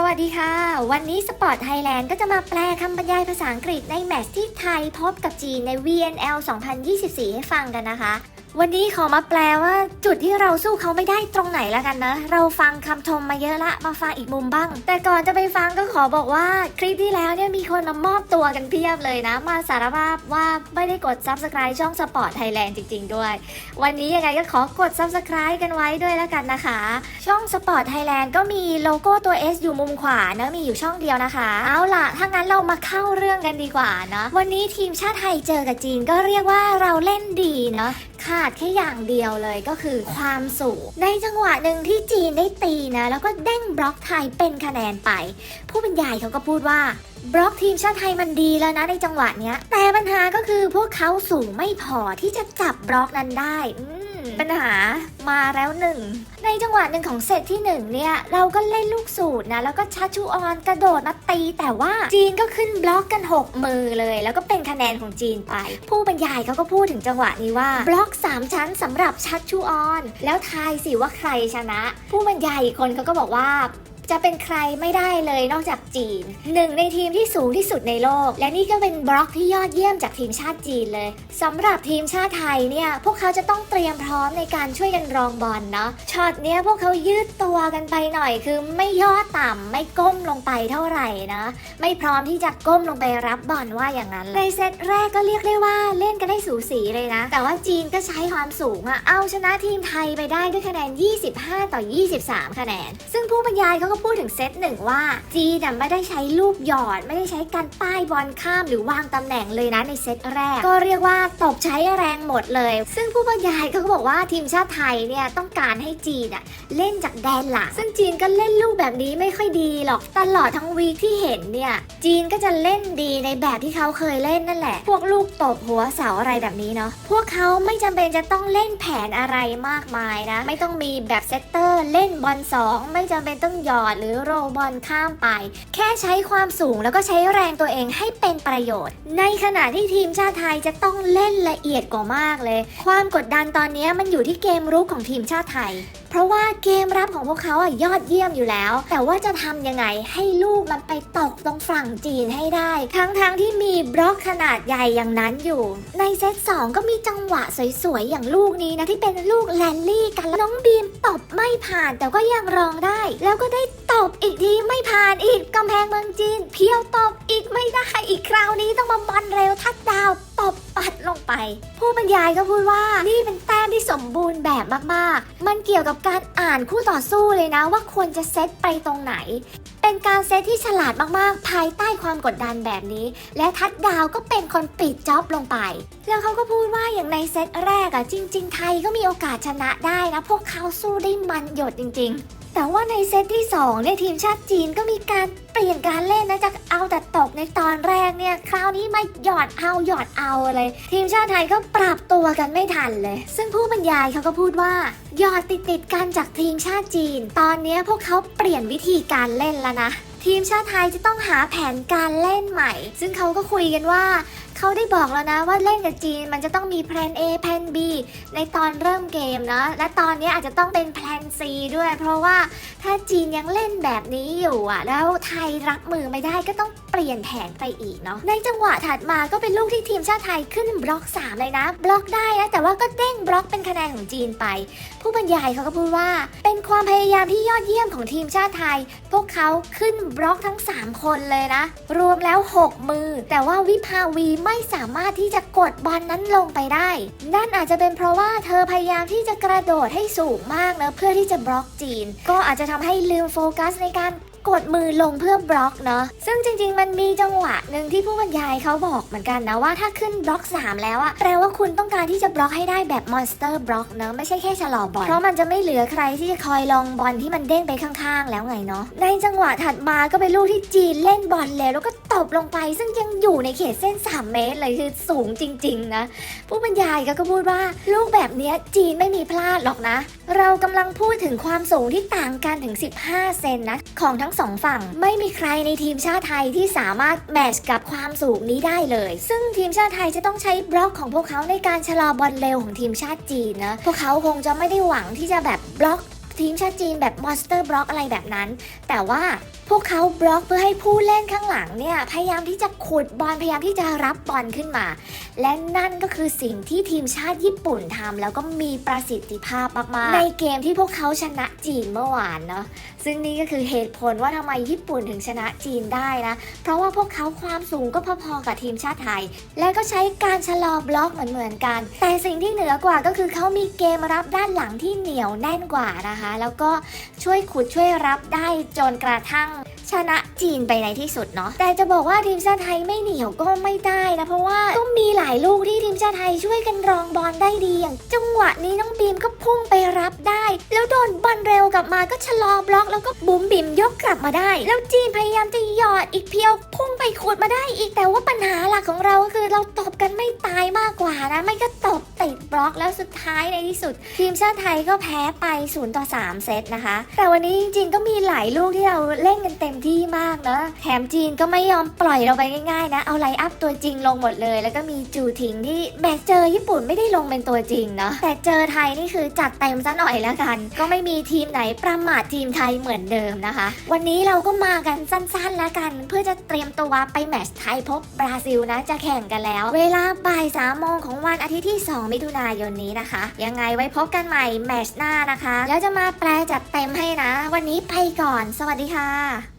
สวัสดีค่ะ วันนี้สปอร์ตไทยแลนด์ก็จะมาแปลคำบรรยายภาษาอังกฤษในแมตช์ที่ไทยพบกับจีนใน VNL 2024 ให้ฟังกันนะคะ วันนี้ขอมาแปลว่า จุดที่เราสู้เขาไม่ได้ตรงไหนแล้วกันนะ เราฟังคำชมมาเยอะละ มาฟังอีกมุมบ้าง แต่ก่อนจะไปฟังก็ขอบอกว่า คลิปที่แล้วเนี่ยมีคนมามอบตัวกันเพียบเลยนะ มาสารภาพว่าไม่ได้กด Subscribe ช่องสปอร์ตไทยแลนด์จริง ๆ ด้วย วันนี้ยังไงก็ขอกด Subscribe กันไว้ด้วยแล้วกันนะคะ ช่อง Sport Thailand ก็มีโลโก้ตัว S อยู่มุมขวานะมีอยู่ช่องเดียวนะคะ เอาล่ะถ้างั้นเรามาเข้าเรื่องกันดีกว่านะวันนี้ทีมชาติไทยเจอกับจีนก็เรียกว่าเราเล่นดีเนาะ ขาดแค่อย่างเดียวเลยก็คือความสูง ในจังหวะหนึ่งที่จีนได้ตีนะ แล้วก็เด้งบล็อกไทยเป็นคะแนนไป ผู้บรรยายเขาก็พูดว่าบล็อกทีมชาติไทยมันดีแล้วนะในจังหวะเนี้ย แต่ปัญหาก็คือพวกเขาสูงไม่พอที่จะจับบล็อกนั้นได้ ปัญหามาแล้วหนึ่ง ในจังหวะหนึ่งของเซตที่หนึ่งเนี่ย เราก็เล่นลูกสูตรนะ แล้วก็ชัชชูออนกระโดดมาตีแต่ว่าจีนก็ขึ้นบล็อกกัน 6 มือเลย แล้วก็เป็นคะแนนของจีนไป ผู้บรรยายเขาก็พูดถึงจังหวะนี้ว่า บล็อก 3 ชั้นสำหรับชัดชูออน แล้วทายสิว่าใครชนะ ผู้บรรยายอีกคนเขาก็บอกว่า จะเป็นใครไม่ได้เลยนอกจากจีนหนึ่งในทีมที่สูงที่สุดในโลก และนี่ก็เป็นบล็อกที่ยอดเยี่ยมจากทีมชาติจีนเลยสำหรับทีมชาติไทยเนี่ยพวกเขาจะต้องเตรียมพร้อมในการช่วยกันรองบอลเนาะช็อตเนี้ยพวกเขายืดตัวกันไปหน่อยคือไม่ย่อต่ำไม่ก้มลงไปเท่าไหร่นะไม่พร้อมที่จะก้มลงไปรับบอลว่าอย่างนั้นในเซตแรกก็เรียกได้ว่าเล่นกันได้สูสีเลยนะ แต่ว่าจีนก็ใช้ความสูงอะเอาชนะทีมไทยไปได้ด้วยคะแนน 25 ต่อ 23 คะแนน ซึ่งผู้บรรยายเขาก็พูดถึงเซตหนึ่งว่าจีนน่ไม่ได้ใช้ลูกหยอด ไม่ได้ใช้การป้ายบอลข้ามหรือวางตำแหน่งเลยนะในเซตแรก ก็เรียกว่าตบใช้แรงหมดเลย ซึ่งผู้บรรยายเขาก็บอกว่าทีมชาติไทยเนี่ยต้องการให้จีนอะเล่นจากแดนหลังซึ่งจีนก็เล่นลูกแบบนี้ไม่ค่อยดีหรอกตลอดทั้งวีคที่เห็นเนี่ยจีนก็จะเล่นดีในแบบที่เขาเคยเล่นนั่นแหละ พวกลูกตบหัวเสาอะไรแบบนี้เนาะพวกเขาไม่จำเป็นจะต้องเล่นแผนอะไรมากมายนะ ไม่ต้องมีแบบเซตเตอร์ เล่นบอลสองไม่จำเป็นต้องหยอดหรือโรบอลข้ามไป แค่ใช้ความสูงแล้วก็ใช้แรงตัวเองให้เป็นประโยชน์ ในขณะที่ทีมชาติไทยจะต้องเล่นละเอียดกว่ามากเลย ความกดดันตอนนี้มันอยู่ที่เกมรุกของทีมชาติไทยเพราะว่าเกมรับของพวกเขาอะยอดเยี่ยมอยู่แล้ว แต่ว่าจะทำยังไงให้ลูกมันไปตกตรงฝั่งจีนให้ได้ ทั้งๆทที่มีบล็อกขนาดใหญ่อย่างนั้นอยู่ ในเซต2ก็มีจังหวะสวยๆอย่างลูกนี้นะที่เป็นลูกแลนลี่กันแล้วน้องบีมตบไม่ผ่านแต่ก็ยังรองได้ แล้วก็ได้ตบอีกทีไม่ผ่านอีกกำแพงเมืองจีน เพียวตบอีกไม่ได้อีกคราวนี้ต้องมาบอลเร็วทัดดาวตบ ผู้บรรยายก็พูดว่านี่เป็นแต้มที่สมบูรณ์แบบมากๆ มันเกี่ยวกับการอ่านคู่ต่อสู้เลยนะว่าควรจะเซตไปตรงไหน เป็นการเซตที่ฉลาดมากๆ ภายใต้ความกดดันแบบนี้ และทัดดาวก็เป็นคนปิดจ็อบลงไป แล้วเขาก็พูดว่าอย่างในเซตแรกอะจริง ๆ ไทยก็มีโอกาสชนะได้นะ พวกเขาสู้ได้มันหยดจริง ๆ แต่ว่าในเซตที่2เนี่ยทีมชาติจีนก็มีการเปลี่ยนการเล่นนะจากเอาแต่ตกในตอนแรกเนี่ยคราวนี้มาหยอดเอาหยอดเอาเลยทีมชาติไทยก็ปรับตัวกันไม่ทันเลย ซึ่งผู้บรรยายเขาก็พูดว่าหยอดติดติดกันจากทีมชาติจีน ตอนนี้พวกเขาเปลี่ยนวิธีการเล่นแล้วนะทีมชาติไทยจะต้องหาแผนการเล่นใหม่ ซึ่งเขาก็คุยกันว่า เขาได้บอกแล้วนะว่าเล่นกับจีนมันจะต้องมีแผน A แผน B ในตอนเริ่มเกมนะและตอนนี้อาจจะต้องเป็นแผน C ด้วย เพราะว่าถ้าจีนยังเล่นแบบนี้อยู่อะ แล้วไทยรับมือไม่ได้ก็ต้องเปลี่ยนแผนไปอีกเนาะในจังหวะถัดมาก็เป็นลูกที่ทีมชาติไทยขึ้นบล็อก 3 เลยนะ บล็อกได้นะแต่ว่าก็เด้งบล็อกเป็นคะแนนของจีนไป ผู้บรรยายเขาก็พูดว่า เป็นความพยายามที่ยอดเยี่ยมของทีมชาติไทย พวกเขาขึ้นบล็อกทั้ง 3 คนเลยนะ รวมแล้ว 6 มือ แต่ว่าวิภาวีไม่สามารถที่จะกดบอลนั้นลงไปได้ นั่นอาจจะเป็นเพราะว่าเธอพยายามที่จะกระโดดให้สูงมากนะเพื่อที่จะบล็อกจีน ก็อาจจะทำให้ลืมโฟกัสในการกดมือลงเพื่อบล็อกเนาะซึ่งจริงๆ มันมีจังหวะหนึ่งที่ผู้บรรยายเขาบอกเหมือนกันนะว่าถ้าขึ้นบล็อก 3 แล้วอะแปลว่าคุณต้องการที่จะบล็อกให้ได้แบบมอนสเตอร์บล็อกเนาะไม่ใช่แค่ชะลอบอลเพราะมันจะไม่เหลือใครที่จะคอยลองบอลที่มันเด้งไปข้างๆ แล้วไงเนาะในจังหวะถัดมาก็เป็นลูกที่จีนเล่นบอลแล้วแล้วก็ตบลงไปซึ่งยังอยู่ในเขตเส้น 3 เมตรเลยคือสูงจริง ๆ นะ ผู้บรรยายก็ก็พูดว่า ลูกแบบเนี้ยจีนไม่มีพลาดหรอกนะ เรากำลังพูดถึงความสูงที่ต่างกันถึง 15 เซนนะ ของทั้งสองฝั่งไม่มีใครในทีมชาติไทยที่สามารถแมทช์กับความสูงนี้ได้เลย ซึ่งทีมชาติไทยจะต้องใช้บล็อกของพวกเขาในการชะลอบอลเร็วของทีมชาติจีนนะพวกเขาคงจะไม่ได้หวังที่จะแบบบล็อก ทีมชาติจีนแบบมอนสเตอร์บล็อกอะไรแบบนั้น แต่ว่าพวกเขาบล็อกเพื่อให้ผู้เล่นข้างหลังเนี่ย พยายามที่จะขุดบอลพยายามที่จะรับบอลขึ้นมา และนั่นก็คือสิ่งที่ทีมชาติญี่ปุ่นทำแล้วก็มีประสิทธิภาพมากๆ ในเกมที่พวกเขาชนะจีนเมื่อวานเนาะซึ่งนี่ก็คือเหตุผลว่าทำไมญี่ปุ่นถึงชนะจีนได้นะ เพราะว่าพวกเขาความสูงก็พอๆกับทีมชาติไทย และก็ใช้การชะลอบล็อกเหมือนๆกัน แต่สิ่งที่เหนือกว่าก็คือเขามีเกมรับด้านหลังที่เหนียวแน่นกว่านะคะแล้วก็ช่วยขุดช่วยรับได้จนกระทั่ง ชนะจีนไปในที่สุดเนาะแต่จะบอกว่าทีมชาติไทยไม่เหนียวก็ไม่ได้นะเพราะว่าก็มีหลายลูกที่ทีมชาติไทยช่วยกันรองบอลได้ดีอย่าง จังหวะนี้น้องบีมก็พุ่งไปรับได้ แล้วโดนบอลเร็วกลับมาก็ชะลอบล็อกแล้วก็บุ๋มบิมยกกลับมาได้ แล้วจีนพยายามจะหยอดอีกเพียวพุ่งไปขุดมาได้อีกแต่ว่าปัญหาหลักของเราก็คือเราตบกันไม่ตายมากกว่านะไม่ก็ตบติดบล็อกแล้วสุดท้ายในที่สุด ทีมชาติไทยก็แพ้ไป0ต่อ3เซตนะคะ แต่วันนี้จริงๆก็มีหลายลูกที่เราเล่นกันเต็มที่มากนะ แถมจีนก็ไม่ยอมปล่อยเราไปง่ายๆนะ เอาไลน์อัพตัวจริงลงหมดเลย แล้วก็มีจูทิงที่แบกเจอญี่ปุ่นไม่ได้ลงเป็นตัวจริงเนาะแต่เจอไทยนี่คือจัดเต็มซะหน่อยแล้วกัน ก็ไม่มีทีมไหนประมาททีมไทยเหมือนเดิมนะคะ วันนี้เราก็มากันสั้นๆแล้วกัน เพื่อจะเตรียมตัวไปแมตช์ไทยพบบราซิลนะจะแข่งกันแล้ว เวลาบ่ายสามโมงของวันอาทิตย์ที่ 2 มิถุนายนนี้นะคะ ยังไงไว้พบกันใหม่แมตช์หน้านะคะ แล้วจะมาแปลจัดเต็มให้นะ วันนี้ไปก่อน สวัสดีค่ะ